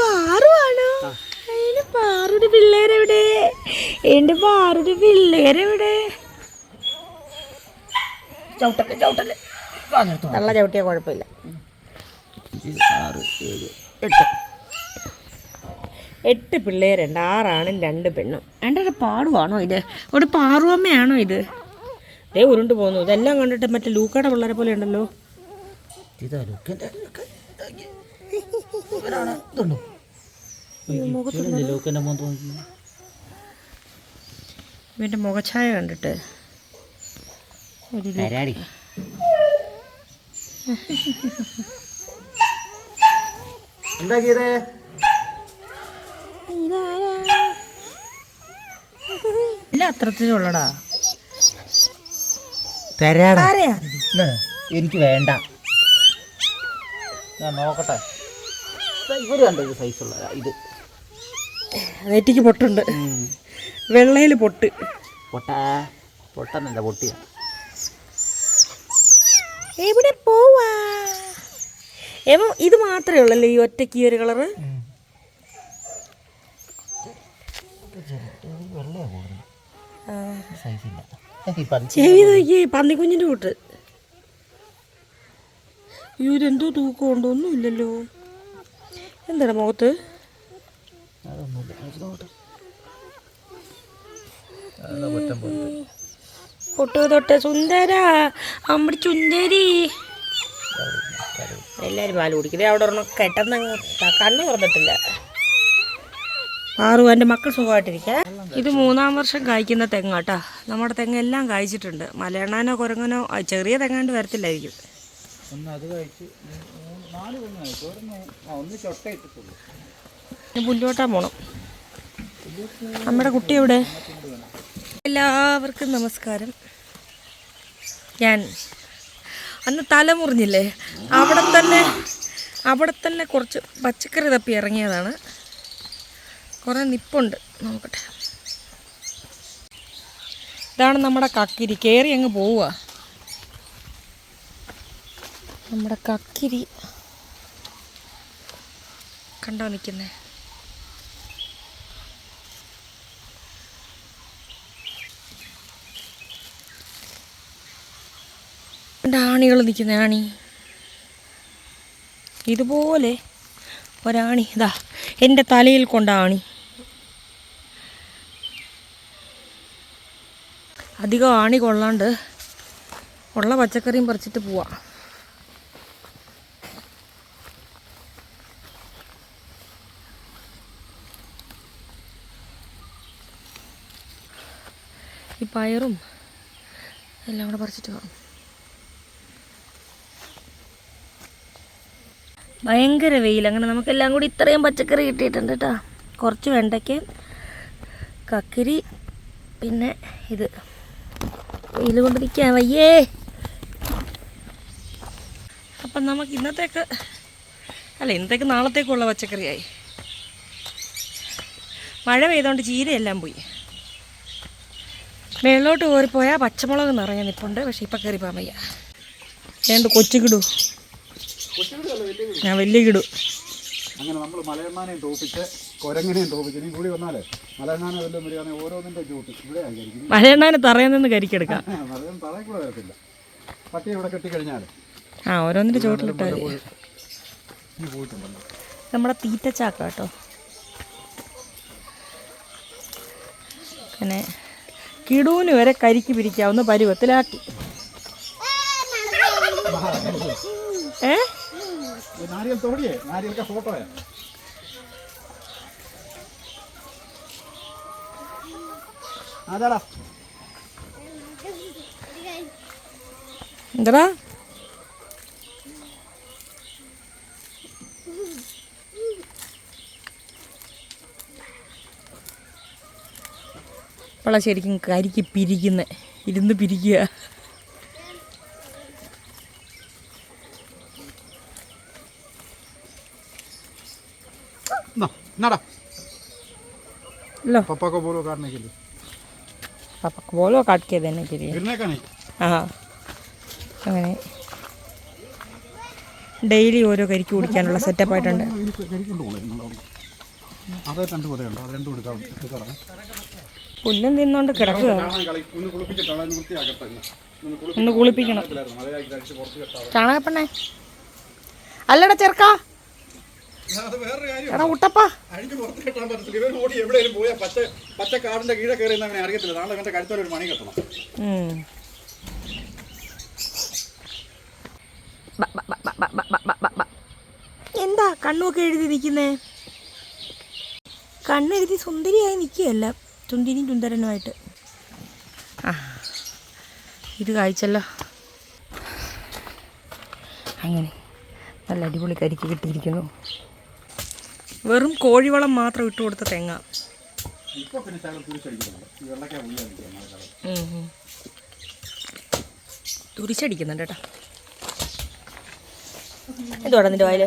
പാറുവാണോ? അതിന് പാറുടെ പിള്ളേരെവിടെ? എന്റെ പാറുടെ പിള്ളേരെവിടെ? ചവിട്ടല്ലേ ചവിട്ടല്ലേ? തള്ള ചവിട്ടിയ കുഴപ്പമില്ല. എട്ട്. എട്ട് പിള്ളേരുണ്ട് ആറാണും രണ്ട് പെണ്ണും. എന്റെ ഒരു പാടുവാണോ ഇത്? ഒരു പാറുവമ്മയാണോ ഇത്? ദേ ഉരുണ്ട് പോകുന്നു ഇതെല്ലാം കണ്ടിട്ട് മറ്റേ ലൂക്കയുടെ പിള്ളേരെ പോലെ ഉണ്ടല്ലോ. ഇതാ ലൂക്കന്റെ ഇതുണ്ടോ ഇവനല്ലേ ലുക്കന്റെ മോൻ തോന്നി ഇവന്റെ മുഖഛായ കണ്ടിട്ട്. ഒരു ഗീതേ ഇല്ല അത്രത്തിലുള്ളടാ. തരാടാ. എനിക്ക് വേണ്ട. ഞാൻ നോക്കട്ടെ. ഇവർ കണ്ടത് സൈസ് സൈസുള്ള ഇത്? നെറ്റിക്ക് പൊട്ടുണ്ട്. വെള്ളയിൽ പൊട്ട്. പൊട്ടാ. പൊട്ടന്നല്ല പൊട്ടിയ. എവിടെ പോവാ? ഏമോ ഇത് മാത്രമേ ഉള്ളല്ലേ ഈ ഒറ്റയ്ക്ക് ഈ ഒരു കളറ്? ചെവി നോക്കി പന്നിക്കുഞ്ഞിന്റെ കൂട്ട്. ഇവരെന്തോ തൂക്കം ഉണ്ടോ ഒന്നുമില്ലല്ലോ. എന്താണ് മുഖത്ത്? പൊട്ട്. തൊട്ട് സുന്ദര അമ്മടി ചുന്ദരി എല്ലാരും പാൽ കുടിക്കുന്നത് അവിടെ ഒരെണ്ണം കെട്ടെന്ന് കണ്ണു തുറന്നിട്ടില്ല. ആറു എന്റെ മക്കൾ സുഖമായിട്ടിരിക്കാം? ഇത് മൂന്നാം വർഷം കായ്ക്കുന്ന തെങ്ങാട്ടാ നമ്മുടെ തെങ്ങ് എല്ലാം കായ്ച്ചിട്ടുണ്ട്. മലയണ്ണാനോ കുരങ്ങനോ ചെറിയ തെങ്ങാണ്ട് വരത്തില്ലായിരിക്കും. ഒന്ന് അത് കഴിച്ച് നാല് ഒന്ന് ചൊട്ട ഇട്ടിട്ടുള്ളൂ. ഇനി പുല്ലോട്ടാൻ പോണം. നമ്മുടെ കുട്ടി എവിടെ? എല്ലാവർക്കും നമസ്കാരം. ഞാൻ അന്ന് തല മുറിഞ്ഞില്ലേ അവിടെ തന്നെ അവിടെ തന്നെ കുറച്ച് പച്ചക്കറി തപ്പി ഇറങ്ങിയതാണ്. കുറേ നിപ്പുണ്ട്. നോക്കട്ടെ. ഇതാണ് നമ്മുടെ കക്കിരി. കയറി അങ്ങ് പോവുക. നമ്മുടെ കക്കിരി. കണ്ടോ നിൽക്കുന്നേ? ആണികൾ നിൽക്കുന്ന ആണി. ഇതുപോലെ ഒരാണി. ഇതാ എന്റെ തലയിൽ കൊണ്ട ആണി. അധികം ആണി കൊള്ളാണ്ട് ഉള്ള പച്ചക്കറിയും പറിച്ചിട്ട് പോവാം. ഈ പയറും എല്ലാം കൂടെ പറിച്ചിട്ട് പോകാം ഭയങ്കര വെയിൽ. അങ്ങനെ നമുക്കെല്ലാം കൂടി ഇത്രയും പച്ചക്കറി കിട്ടിയിട്ടുണ്ട് കേട്ടോ കുറച്ച് വെണ്ടയ്ക്ക് കക്കിരി പിന്നെ ഇത്. വെയിൽ കൊണ്ട് നിൽക്കാൻ വയ്യേ അപ്പം നമുക്ക് ഇന്നത്തേക്ക് അല്ല ഇന്നത്തേക്ക് നാളത്തേക്കുള്ള പച്ചക്കറിയായി. മഴ പെയ്തുകൊണ്ട് ചീരയെല്ലാം പോയി. മേളിലോട്ട് കയറിപ്പോയാൽ പച്ചമുളക് നിറഞ്ഞ നിൽപ്പുണ്ട് പക്ഷേ ഇപ്പം കയറി പോകാൻ വയ്യ രണ്ട് കൊച്ചുകിടു ഞാൻ വലിയ കിടു. അങ്ങനെ നമ്മൾ മലയണ്ണാനെയും തോപ്പിച്ച് കൊരങ്ങനെയും തോപ്പിച്ച്. ഇനി കൂടി വന്നാലേ മലയണ്ണാനെ വല്ലതും വരികയാണെങ്കിൽ ഓരോന്നിന്റെ ചൂട്ട് ഇവിടെ ആയിരിക്കും മലയണ്ണാനെ തറയിൽ നിന്ന് കരിക്കെടുക്കാം. മലയം തറയിൽ കൂടെ വരത്തില്ല. പട്ടി ഇവിടെ കെട്ടിക്കഴിഞ്ഞാൽ ആ ഓരോന്നിന്റെ ഈ പോയിട്ടുണ്ടല്ലോ. നമ്മുടെ തീറ്റച്ചാക്ക കേട്ടോ. പിന്നെ കിടൂന് വരെ കരിക്ക് പിരിക്കാവുന്ന പരുവത്തിലാക്കി. ഏ? ഈ നാരിയൽ തോടിയേ? फोटो ഫോട്ടോയാ. അതാടാ എന്താടാ? ഇപ്പോഴാ ശരിക്കും കരിക്ക് പിരിക്കുന്ന. ഇരുന്ന് പിരിക്കുക नड़ा लो पापा को बोलो काटने के लिए पापा को बोलो काट के देने के लिए गिरने का नहीं हाँ ഡെയിലി ഓരോ കരിക്ക് കുടിക്കാനുള്ള സെറ്റപ്പ് ആയിട്ടുണ്ട്. പുല്ലും തിന്നോണ്ട് കിടക്കുക ഒന്ന് കുളിപ്പിക്കണം. ചാണകപ്പെണ്ണേ. അല്ലട ചെറുക്കാ. എടാ കെട്ടാൻ ഇവൻ ഓടി എവിടെയെങ്കിലും പച്ച പച്ച നാളെ മണി കെട്ടണം. എന്താ കണ്ണൊക്കെ എഴുതി നിൽക്കുന്നേ? കണ്ണെഴുതി സുന്ദരിയായി നിൽക്കുകയല്ല ചുന്തിരിയും ചുന്ദരനുമായിട്ട് ആ ഇത് കാഴ്ചല്ലോ. അങ്ങനെ നല്ല അടിപൊളി കരിക്ക് കിട്ടിയിരിക്കുന്നു. വെറും കോഴിവളം മാത്രം ഇട്ട് കൊടുത്ത തെങ്ങ. തുരിശടിക്കുന്നുണ്ട് കേട്ടോ. എന്തോടാ നിന്റെ വായിൽ?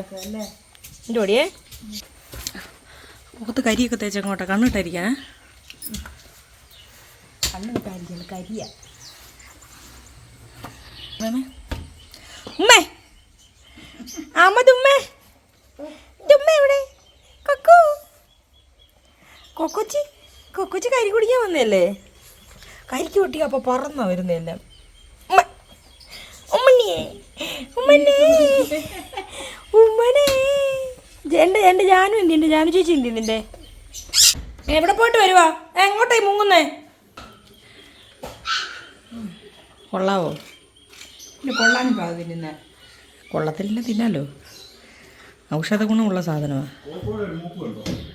എന്റെ ഓടിയേ മുഖത്ത് കരിയൊക്കെ തേച്ചങ്ങോട്ടെ. കണ്ണിട്ടായിരിക്കാ കണ്ണിട്ടായിരിക്കണം കരിയ. അമ്മ അമ്മത് കൊക്കൊച്ചി? കൊക്കൊച്ചി കരി കുടിക്കാൻ വന്നല്ലേ കരിക്ക് പൊട്ടി അപ്പൊ പറന്നാ വരുന്നെല്ലാം ഉമ്മ. ഉമ്മണിയേ ഉമ്മണേ ഉമ്മണേ എന്റെ എന്റെ ജാനു എന്തി എന്റെ ജാനു ചേച്ചി എന്തി നിന്റെ? എവിടെ പോയിട്ട് വരുവാ? എങ്ങോട്ടായി മുങ്ങുന്നേ? കൊള്ളാവോ? അത് തിന്നുന്നെ കൊള്ളത്തില്ല തിന്നാലോ. ഔഷധ ഗുണമുള്ള സാധനമാണ്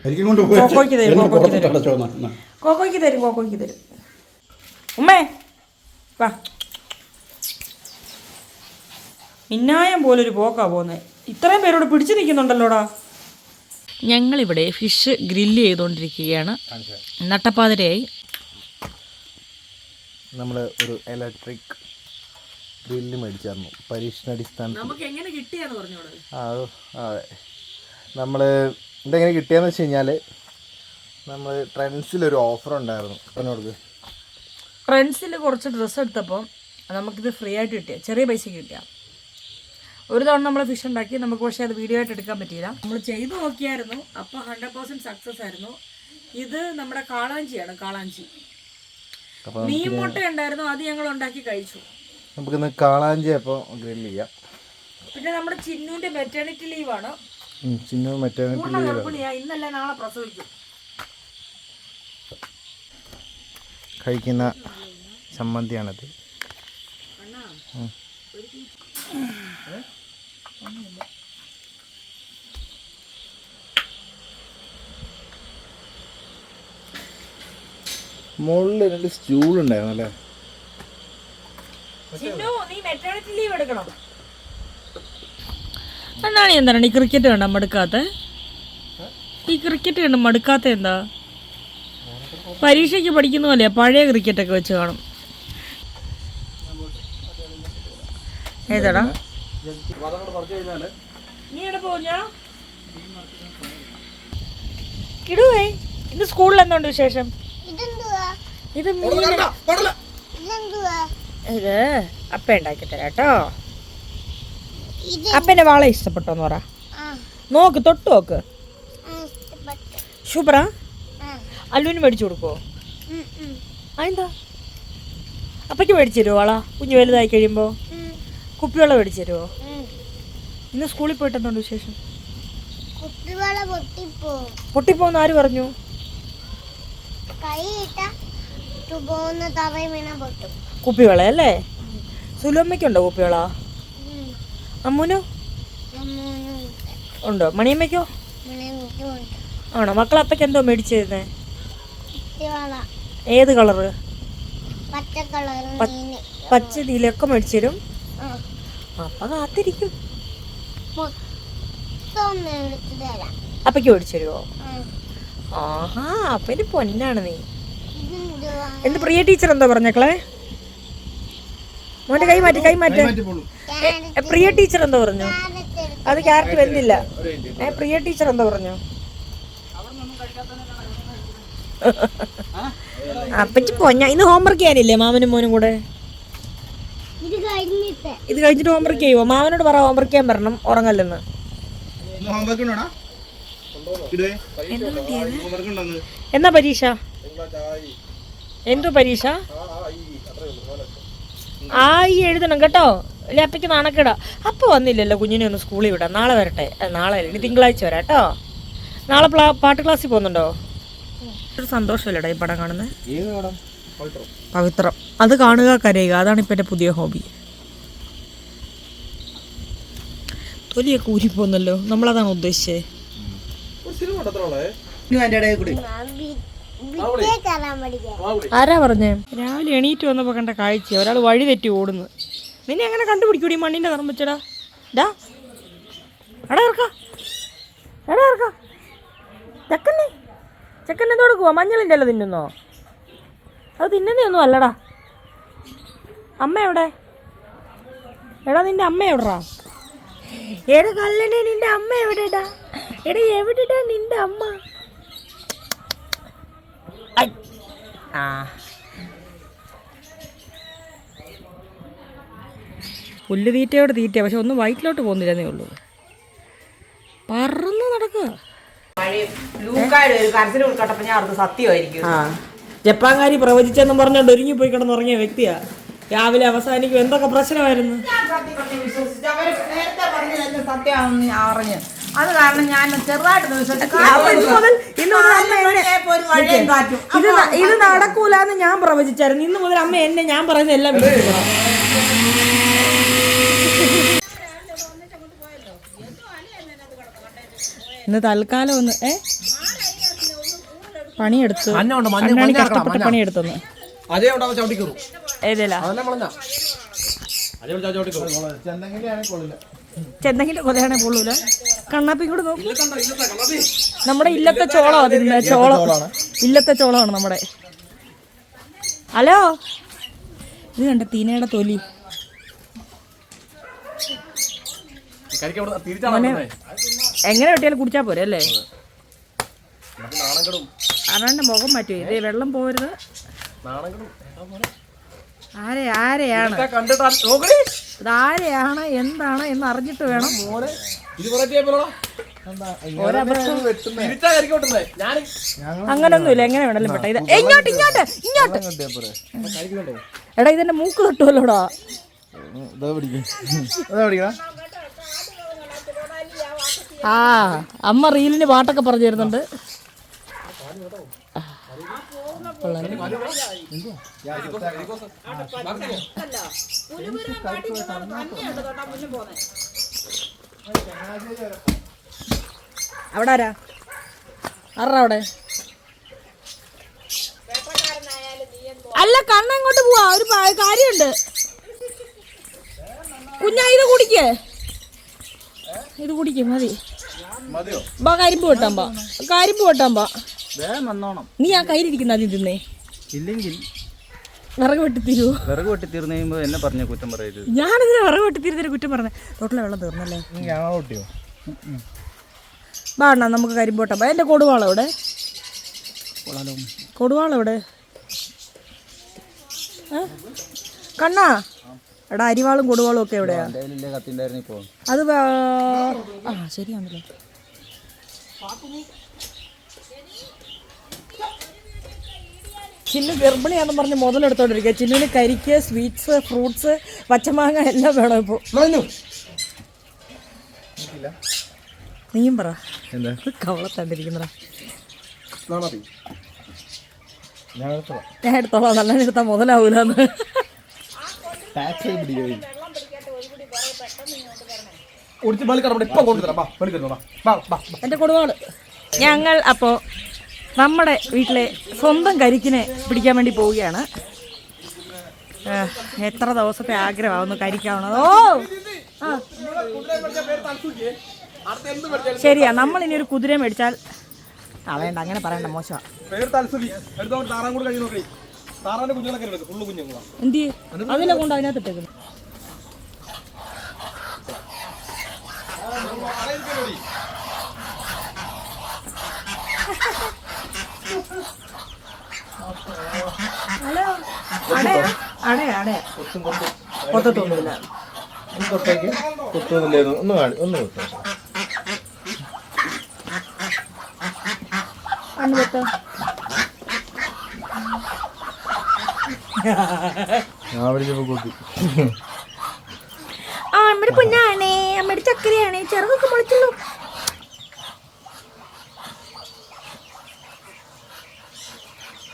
കോക്കോയ്ക്ക് തരും, കോക്കോയ്ക്ക് തരും. ചോന്ന കോക്കോയ്ക്ക് തരും കോക്കോയ്ക്ക് തരും. ഉമ്മേ വാ. മിന്നായം പോലൊരു പോക്കാ പോന്നെ. ഇത്രയും പേരോട് പിടിച്ചു നിൽക്കുന്നുണ്ടല്ലോടാ. ഞങ്ങളിവിടെ ഫിഷ് ഗ്രില്ല് ചെയ്തുകൊണ്ടിരിക്കുകയാണ്. നട്ടപ്പാതിരയായി. നമ്മൾ ഒരു ഇലക്ട്രിക് ഗ്രില്ല് മേടിച്ചായിരുന്നു. പരീക്ഷണാടിസ്ഥാനത്തിൽ. നമുക്ക് എങ്ങനെ കിട്ടിയെന്ന് പറഞ്ഞോളൂ. ആ അതെ. നമ്മൾ ഇതെങ്ങനെ കിട്ടിയെന്ന് വെച്ച് കഴിഞ്ഞാൽ നമ്മൾ ട്രെൻഡ്സിലൊരു ഓഫർ ഉണ്ടായിരുന്നു. എന്നോട് ട്രെൻസിൽ കുറച്ച് ഡ്രസ്സ് എടുത്തപ്പോൾ നമുക്കിത് ഫ്രീ ആയിട്ട് കിട്ടിയ ചെറിയ പൈസക്ക് കിട്ടിയ. ഒരു തവണ നമ്മൾ ഫിഷ് ഉണ്ടാക്കി നമുക്ക് പക്ഷേ അത് വീഡിയോ ആയിട്ട് എടുക്കാൻ പറ്റിയില്ല. നമ്മൾ ചെയ്തു നോക്കിയായിരുന്നു അപ്പോൾ ഹൺഡ്രഡ് പെർസെന്റ് സക്സസ് ആയിരുന്നു. ഇത് നമ്മുടെ കാളാഞ്ചിയാണ് കാളാഞ്ചി. അപ്പോൾ മീൻ മുട്ട ഉണ്ടായിരുന്നു അത് ഞങ്ങൾ ഉണ്ടാക്കി കഴിച്ചു. നമുക്കിന്ന് കാളാഞ്ചി അപ്പോൾ ഗ്രില്ല് ചെയ്യാം. പിന്നെ നമ്മുടെ ചിന്നുവിന്റെ മെറ്റേണിറ്റി ലീവാണ് ചിന്നു മെറ്റേണിറ്റി പൂർണ ഗർഭിണിയാ ഇന്നല്ല നാളെ പ്രസവിക്കും. കഴിക്കുന്ന ചമ്മന്തിയാണത് ഉം. മുകളിൽ രണ്ട് സ്റ്റൂൾ ഉണ്ടായിരുന്നു അല്ലേ നീ മെറ്റേണിറ്റി ലീവ് എടുക്കണം? എന്നാണ് എന്താണ്? ഈ ക്രിക്കറ്റ് കണ്ട മടുക്കാത്ത? ഈ ക്രിക്കറ്റ് കണ്ട് മടുക്കാത്ത എന്താ? പരീക്ഷയ്ക്ക് പഠിക്കുന്ന പോലെയാ പഴയ ക്രിക്കറ്റ് ഒക്കെ വെച്ച് കാണും. ഏതാടാ? നീ എവിടെ പോഞ്ഞാ ഇടുവേ. ഇന്ന് സ്കൂളിൽ എന്തുണ്ട് വിശേഷം? ഇത് മീൻ ഇത് അപ്പ ഉണ്ടാക്കി തരാം കേട്ടോ. അപ്പന്റെ വള ഇഷ്ടപ്പെട്ടോന്ന് പറ. നോക്ക് തൊട്ട് നോക്ക്. ശുഭ്ര അല്ലുവിന് മേടിച്ചു കൊടുക്കോ അതെന്താ? അപ്പയ്ക്ക് മേടിച്ചു തരുമോ വള? കുഞ്ഞു വലുതായി കഴിയുമ്പോ? കുപ്പിവെള്ളം മേടിച്ചു തരുമോ ഇന്ന് സ്കൂളിൽ പോയിട്ടുണ്ടോ വിശേഷം? പൊട്ടിപ്പോന്ന് ആര് പറഞ്ഞു? കുപ്പിവെള്ള അല്ലേ സുലമ്മയ്ക്കുണ്ടോ കുപ്പിവെള അമ്മൂനോ? ഉണ്ടോ? മണിയമ്മയ്ക്കോ? ആണോ? മക്കൾ അപ്പയ്ക്ക് എന്തോ മേടിച്ചു തരുന്നേ ഏത് കളറ്? പച്ച നീലൊക്കെ മേടിച്ചു തരും അപ്പ അപ്പൊ കാത്തിരിക്കും. അപ്പയ്ക്ക് മേടിച്ചു തരുമോ ആഹാ അപ്പന് പൊന്നാണ് നീ. എന്ത് പ്രിയ ടീച്ചർ എന്താ പറഞ്ഞേക്കളെ? മോന്റെ കൈ മാറ്റി കൈ മാറ്റി. പ്രിയ ടീച്ചർ എന്താ പറഞ്ഞു? അത് ക്യാരറ്റ് വരുന്നില്ല ഏ പ്രിയ ടീച്ചർ എന്താ പറഞ്ഞു? അപ്പച്ചി പൊന്ന ഇന്ന് ഹോംവർക്ക് ചെയ്യാനില്ലേ മാമനും മോനും കൂടെ? ഇത് കഴിഞ്ഞിട്ട്. ഇത് കഴിഞ്ഞിട്ട് ഹോംവർക്ക് ചെയ്യുമോ മാമനോട് പറ ഹോംവർക്ക് ചെയ്യാൻ വരണം ഉറങ്ങല്ലെന്ന്. എന്നാ പരീക്ഷ? എന്തോ പരീക്ഷ? ആ ഈ എഴുതണം കേട്ടോ. ലപ്പിക്ക് അപ്പയ്ക്ക് നാണക്കേടാ. അപ്പൊ വന്നില്ലല്ലോ കുഞ്ഞിനെ ഒന്ന് സ്കൂളിൽ വിടാം നാളെ വരട്ടെ. നാളെ അല്ല, ഇനി തിങ്കളാഴ്ച വരാം കേട്ടോ. നാളെ പാട്ട് ക്ലാസ്സിൽ പോകുന്നുണ്ടോ? ഒരു സന്തോഷമല്ലേടാ ഈ പടം കാണുന്നത് ഏത് പടം? പവിത്രം. അത് കാണുക കരയുക. അതാണ് ഇപ്പം എന്റെ പുതിയ ഹോബി. തൊലിയൊക്കെ ഊരിപ്പോന്നല്ലോ നമ്മളതാണ് ഉദ്ദേശിച്ചത്. ആരാ പറഞ്ഞേ? രാവിലെ എണീറ്റ് വന്നപ്പോൾ കണ്ട കാഴ്ച ഒരാൾ വഴി തെറ്റി ഓടുന്നു. നിന്നെ എങ്ങനെ കണ്ടുപിടിക്കൂടി മണ്ണിന്റെ നിറം വെച്ചടാ ഡാ എടാ ഇറക്ക. എടാ ഇറക്ക. ചെക്കനെ. ചെക്കൻ എന്തോ കൊടുക്കുവാ മഞ്ഞളിന്റെ അല്ല തിന്നുന്നോ? അത് തിന്നുന്നൊന്നും അല്ലടാ. അമ്മ എവിടെ? എടാ നിന്റെ അമ്മ എവിടാ? എടാ കല്ലനെ നിന്റെ അമ്മ എവിടെടാ? എടാ എവിടെടാ നിന്റെ അമ്മ. ആ പുല്ല് തീറ്റയോട് തീറ്റ പക്ഷെ ഒന്നും വയറ്റിലോട്ട് പോകുന്നില്ലെന്നേ ഉള്ളൂ. പറന്ന് നടക്കുക ജപ്പാൻകാരി പ്രവചിച്ചെന്ന് പറഞ്ഞുകൊണ്ട് ഒരുങ്ങി പോയി കിടന്നുറങ്ങിയ വ്യക്തിയാ. രാവിലെ അവസാനിക്കും എന്തൊക്കെ പ്രശ്നമായിരുന്നു? സത്യമാണെന്ന് അറിഞ്ഞു. അത് കാരണം ഞാൻ ചെറുതായിട്ട് ഇത് ഇത് നടക്കൂലെന്ന് ഞാൻ പ്രവചിച്ചായിരുന്നു. ഇന്ന് മുതൽ അമ്മ എന്നെ ഞാൻ പറയുന്ന എല്ലാം ഇന്ന് തൽക്കാലം ഒന്ന് ഏ? പണിയെടുത്തു. അണ്ണാണി കഷ്ടപ്പെട്ട് പണിയെടുത്തെന്ന്. അതേ ഉണ്ടാവും കൊള്ളില്ല ചെന്തെങ്കിലും കൊലയാണെ പൊള്ളൂല കണ്ണാപ്പി കൂടെ നോക്കൂ. നമ്മുടെ ഇല്ലത്തെ ചോളം അതിരുന്ന ചോളം ഇല്ലത്തെ ചോളമാണ് നമ്മുടെ. ഹലോ? ഇത് കണ്ട തീനയുടെ തൊലി. എങ്ങനെ കിട്ടിയാലും കുടിച്ചാ പോരെ അല്ലേ? അതാണ്ട് മുഖം മാറ്റി ഇതേ വെള്ളം പോരുത്. ആരെ ആരെയാണ്? കണ്ടിട്ടാ നോക്കണേ ഇത് ആരെയാണ് എന്താണ് എന്ന് അറിഞ്ഞിട്ട് വേണം. അങ്ങനൊന്നുമില്ല എങ്ങനെ വേണമല്ലോ പെട്ടെ. ഇത് ഇങ്ങോട്ട് ഇങ്ങോട്ട് ഇങ്ങോട്ട്. എടാ ഇതെന്റെ മൂക്ക് തട്ടുമല്ലോടാ ആ അമ്മ റീലിന് പാട്ടൊക്കെ പറഞ്ഞു തരുന്നുണ്ട്. അവിടെ ആരാ ആരാ അവിടെ? അല്ല കണ്ണ ഇങ്ങോട്ട് പോവാ. ഒരു കാര്യമുണ്ട്. കുഞ്ഞാ ഇത് കുടിക്കേ. ഇത് കുടിക്കും മതി. കരിമ്പ് വെട്ടാൻ ബാ. കരിമ്പ് വന്നോണം നീ ആ കയ്യിലിരിക്കുന്ന ആദ്യം തിന്നേ. ഇല്ലെങ്കിൽ വിറക് വെട്ടി തരുമോ വിറക് വെട്ടി തീർന്നു കഴിയുമ്പോൾ എന്നെ പറഞ്ഞ കുറ്റം പറയരുത്. ഞാനിതിനെ വിറക് വെട്ടി തീരുന്നതിന് കുറ്റം പറഞ്ഞേ. തൊട്ടിലെ വെള്ളം തീർന്നല്ലേ? ഞങ്ങൾ പൊട്ടിയോ? ബാ അണ്ണാ നമുക്ക് കരിമ്പ് വെട്ടാം ബാ എന്റെ കൊടുവാളം എവിടെ? കൊടുവാള എവിടെ? കണ്ണാ? എടാ അരിവാളും കൊടുവാളും ഒക്കെ എവിടെയാ? അത് വേ- ആ ശരിയാണല്ലോ. ചിന്നു ഗർഭിണിയാണെന്ന് പറഞ്ഞ് മുതലെടുത്തോണ്ടിരിക്കുക. ചിന്നുവിന് കരിക്ക് സ്വീറ്റ്സ് ഫ്രൂട്ട്സ് പച്ചമാങ്ങ എല്ലാം വേണം ഇപ്പോൾ നീയും പറ. എന്താ? കവളത്തണ്ടിരിക്കുന്നടാ ഞാൻ എടുത്തോളാം. നല്ല എടുത്താൽ മുതലാവൂലെന്ന്. എന്റെ കൊടുവാണ് കൊടുവാൾ. ഞങ്ങൾ അപ്പോൾ നമ്മുടെ വീട്ടിലെ സ്വന്തം കരിക്കിനെ പിടിക്കാൻ വേണ്ടി പോവുകയാണ് എത്ര ദിവസത്തെ ആഗ്രഹമാവുന്നു കരിക്കാവുന്നത് ഓ ശരിയാ നമ്മൾ ഇനി ഒരു കുതിര മേടിച്ചാൽ ആ വേണ്ട അങ്ങനെ പറയണ്ട മോശമാ പേര് തൽസുലി എടുത്തോണ്ട് താറാൻ കൂടെ കഴിഞ്ഞ് നോക്കി താറാന്റെ കുഞ്ഞുങ്ങളൊക്കെ എടുക്കും ഫുള്ള് കുഞ്ഞുങ്ങളാ എന്തി അതിലെ കൊണ്ട് അതിനകത്ത് ഇട്ടേക്കുന്നു കൊത്തത്തൊന്നുമില്ല കുത്തുന്നില്ലായിരുന്നു ഒന്ന് കാണി ഒന്ന് ഞാൻ വിളിച്ചപ്പോ ആ അമ്മയുടെ പൊന്നാണേ. അമ്മയുടെ ചക്കരയാണേ. ചെറുതൊക്കെ മുളച്ചുള്ളൂ ഒരു തീരെ ചെറുതിന്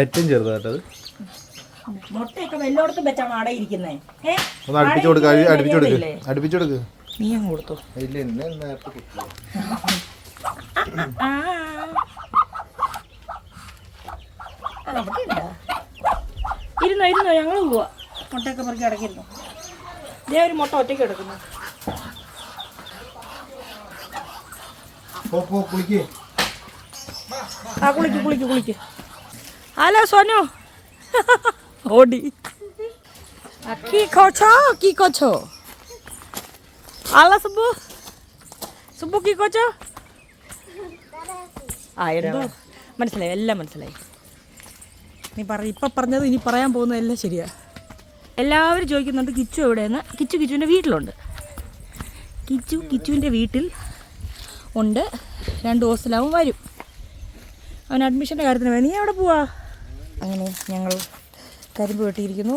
ഏറ്റവും ചെറുതായിട്ടത്. മുട്ടയൊക്കെ വല്ലോടത്തും വെച്ചാണ് അടയിരിക്കുന്നേ ഏ? ഒന്ന് അടുപ്പിച്ചു കൊടുക്ക അടുപ്പിച്ചു കൊടുക്ക്. അടുപ്പിച്ചു കൊടുക്ക്. നീ അങ്ങ് കൊടുത്തു. ഇല്ല ഇന്ന് നേരത്തെ കുത്തി ആ അവിടെ ഉണ്ടോ? ഇരുന്നോ ഇരുന്നോ ഞങ്ങൾ പോവാ മുട്ടയൊക്കെ പെറുക്കി അടക്കിരുന്നു ഇതേ ഒരു മുട്ട ഒറ്റയ്ക്ക് എടുക്കുന്നു പോ പോ കുളിക്കേ ആ കുളിക്ക് കുളിക്ക് കുളിക്ക് ഹലോ സോനു ഓടി ആ, কি করছো কি করছো আল্লাহ সুব্বু സുബ്ബു কি করছো ആ എന്തോ മനസ്സിലായി എല്ലാം മനസ്സിലായി നീ പറ ഇപ്പം പറഞ്ഞത് ഇനി പറയാൻ പോകുന്നത് എല്ലാം ശരിയാ. എല്ലാവരും ചോദിക്കുന്നുണ്ട് കിച്ചു എവിടെയെന്ന്? കിച്ചു കിച്ചുവിന്റെ വീട്ടിലുണ്ട്. കിച്ചു കിച്ചുവിന്റെ വീട്ടിൽ ഉണ്ട്. രണ്ട് ഹോസ്റ്റലാവും വരും. അവൻ അഡ്മിഷന്റെ കാര്യത്തിന് വേണം നീ എവിടെ പോവാ? അങ്ങനെ ഞങ്ങൾ കരിമ്പ് വെട്ടിയിരിക്കുന്നു.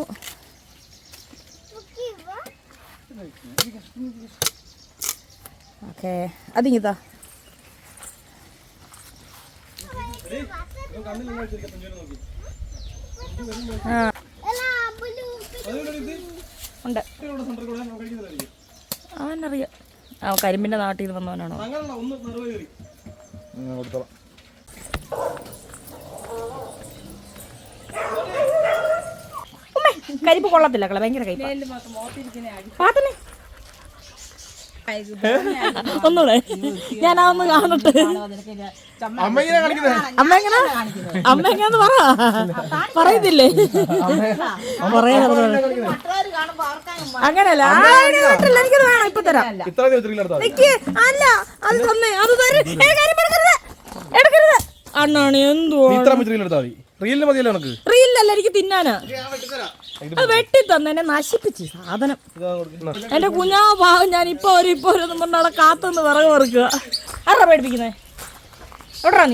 ഓക്കെ അതിങ്ങിതാ. ആ ഉണ്ട്. അവനറിയാം. ആ കരിമ്പിന്റെ നാട്ടിൽ നിന്ന് വന്നവനാണോ? കരിപ്പ് കൊള്ളത്തില്ല കള ഭയങ്കര കൈ പാത്തനെ ഒന്നൂടെ. ഞാൻ ഒന്ന് കാണട്ടെ. അമ്മ ഇങ്ങനെ കളിക്കുന്നത് അമ്മ എങ്ങനെ? അമ്മ എങ്ങനെയാന്ന് പറ. പറയത്തില്ലേ? പറയാതെ മറ്റുള്ളവർ കാണുമ്പോ അവർക്കാണ് അങ്ങനല്ല എനിക്ക് എനിക്കത് വേണം ഇപ്പൊ തരാം. ഇത്ര നിക്ക് അല്ല അത് തന്നെ. അത് തരും. എടുക്കരുത്. എടുക്കരുത്. അണ്ണാണ് എന്തുവാ? റീലിന് മതിയല്ലോ നമുക്ക് റീലല്ല എനിക്ക് തിന്നാനാ. അത് വെട്ടി തന്നെ. നശിപ്പിച്ച് സാധനം. എന്റെ കുഞ്ഞാ ഭാഗം ഞാൻ ഇപ്പൊ ഒരു ഇപ്പൊ ഒരു പറഞ്ഞു പറഞ്ഞാളെ കാത്തുനിന്ന് വിറക് വെറുക്കുക ആരാ പേടിപ്പിക്കുന്നേ? എവിടാ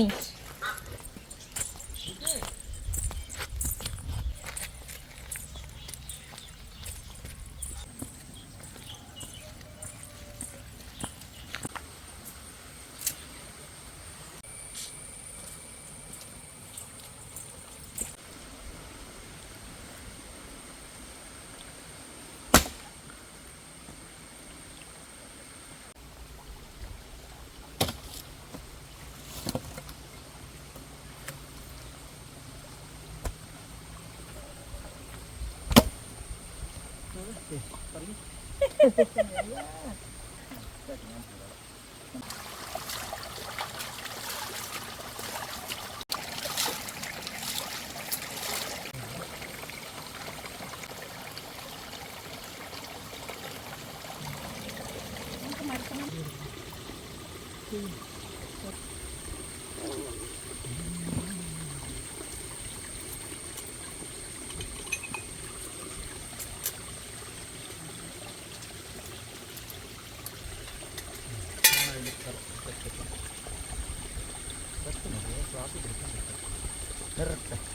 Ha ha.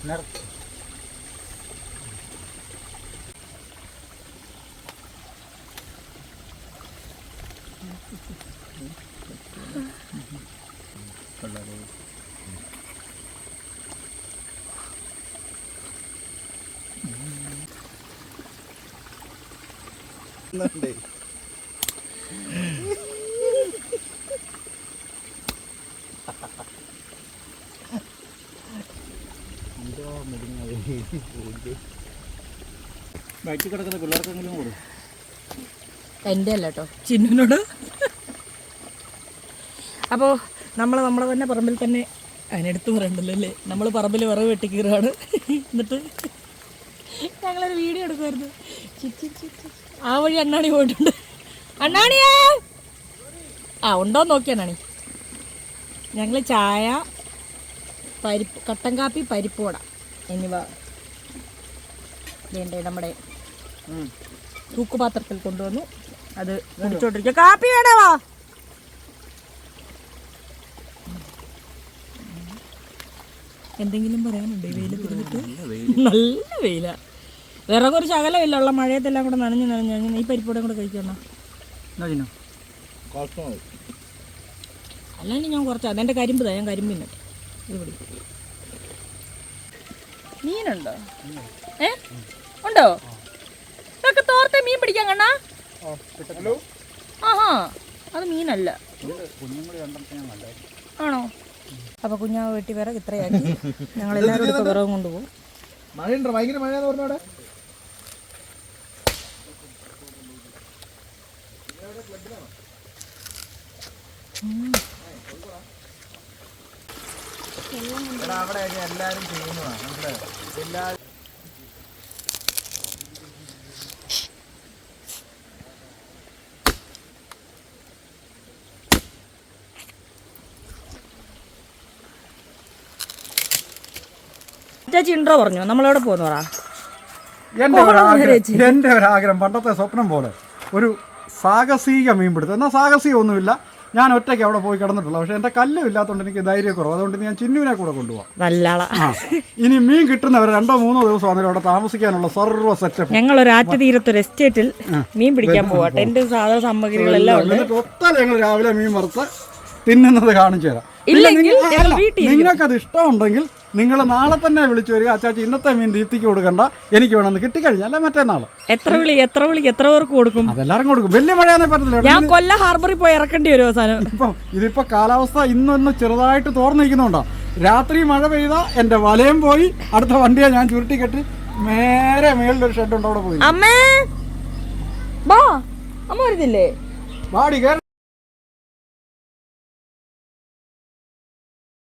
നീ ബാക്കി കിടക്കുന്ന പിള്ളേർക്കെങ്കിലും കൊടുക്കും എന്റെ അല്ല കേട്ടോ ചിന്നുനോട് അപ്പോൾ നമ്മൾ നമ്മളെ തന്നെ പറമ്പിൽ തന്നെ അതിനെടുത്ത് പറയണ്ടല്ലോ അല്ലേ? നമ്മൾ പറമ്പിൽ വിറവ് വെട്ടിക്കീറാണ് എന്നിട്ട് ഞങ്ങളൊരു വീഡിയോ എടുക്കുമായിരുന്നു. ആ വഴി അണ്ണാണി പോയിട്ടുണ്ട്. അണ്ണാണിയാ? ആ ഉണ്ടോ നോക്കിയാണി ഞങ്ങൾ ചായ പരിപ്പ് കട്ടൻ കാപ്പി പരിപ്പ് പരിപ്പുവട എന്നിവ വേണ്ടേ നമ്മുടെ തൂക്കുപാത്രത്തിൽ കൊണ്ടുവന്നു. അത് കുടിച്ചോണ്ടിരിക്കുക കാപ്പി വേണവാ എന്തെങ്കിലും പറയാനുണ്ടോ വെയിൽ വെയിലത്ത് ഇരുന്നിട്ട് നല്ല വെയില. വിറകൊരു ശകലമില്ല. ഉള്ള മഴയത്തെല്ലാം കൂടെ നനഞ്ഞു നനഞ്ഞു നനഞ്ഞു ഈ പരിപ്പൂടെ കൂടെ കഴിക്കണോ അല്ലെങ്കിൽ ഞാൻ കുറച്ച് അതെന്റെ കരിമ്പ് താ. ഞാൻ കരിമ്പ് തിന്നട്ടെ ഇത് പിടി. മീനുണ്ടോ? ഏ? ഉണ്ടോ? ഇതൊക്കെ തോർത്തെ മീൻ പിടിക്കാൻ കണ്ണാ. ആഹാ അത് മീനല്ല. ആണോ? അപ്പൊ കുഞ്ഞാവ് വെട്ടി വിറക് ഇത്രയാക്കി. ഞങ്ങൾ എല്ലാവരും ഇപ്പൊ വിറകും കൊണ്ടുപോകും. മഴയുണ്ടോ ഭയങ്കര മഴയാന്ന് പറഞ്ഞവിടെ അവിടെയൊക്കെ എല്ലാരും ചെയ്യുന്നതാണ് മനസ്സിലായോ? ചേച്ചി ഇൻട്രോ പറഞ്ഞു? നമ്മളെവിടെ പോകുന്നു പറ? എന്റെ ഒരു ആഗ്രഹം എന്റെ പണ്ടത്തെ സ്വപ്നം പോലെ. ഒരു സാഹസിക മീൻപിടുത്തം. എന്നാൽ സാഹസികം ഒന്നുമില്ല. ഞാൻ ഒറ്റയ്ക്ക് അവിടെ പോയി കിടന്നിട്ടുള്ള പക്ഷെ എന്റെ കല്ലും ഇല്ലാത്തതുകൊണ്ട് എനിക്ക് ധൈര്യക്കുറവ്. അതുകൊണ്ട് ഞാൻ ചിന്നുവിനെ കൂടെ കൊണ്ടുപോകാം നല്ല ഇനി മീൻ കിട്ടുന്നവർ രണ്ടോ മൂന്നോ ദിവസം ആണെങ്കിലും അവിടെ താമസിക്കാനുള്ള സർവ സെറ്റപ്പ് ഞങ്ങൾ ഒരു ആറ്റുതീരത്തൊരു എസ്റ്റേറ്റിൽ മീൻ പിടിക്കാൻ പോവാം. ടെന്റ് സാധന സാമഗ്രികളെല്ലാം ഉണ്ട്. ഒത്താൽ ഞങ്ങൾ രാവിലെ മീൻ വറുത്ത് തിന്നുന്നത് കാണിച്ചു തരാം. നിങ്ങൾക്കത് ഇഷ്ടമുണ്ടെങ്കിൽ നിങ്ങൾ നാളെ തന്നെ വിളിച്ചു വരിക. അച്ചാച്ചി ഇന്നത്തെ മീൻ ദീപ്തിക്ക് കൊടുക്കണ്ട. എനിക്ക് വേണമെന്ന് കിട്ടിക്കഴിഞ്ഞാൽ അല്ലെ മറ്റന്നാൾ എത്ര വിളി എത്ര വിളി എത്ര പേർക്ക് കൊടുക്കും? അതെല്ലാവർക്കും കൊടുക്കും. വലിയ മഴയാണേ പറ്റത്തില്ല. ഞാൻ കൊല്ല ഹാർബറിൽ പോയി ഇറക്കേണ്ടി വരും അവസാനം. ഇപ്പം ഇതിപ്പോ കാലാവസ്ഥ ഇന്നൊന്ന് ചെറുതായിട്ട് തോർന്നിരിക്കുന്നുണ്ടോ? രാത്രി മഴ പെയ്താ എന്റെ വലയം പോയി. അടുത്ത വണ്ടിയെ ഞാൻ ചുരുട്ടി കെട്ടി നേരെ മേളിലൊരു ഷെഡ് ഉണ്ട് അവിടെ പോയി. അമ്മേ ബാ അമ്മ വരുന്നില്ലേ?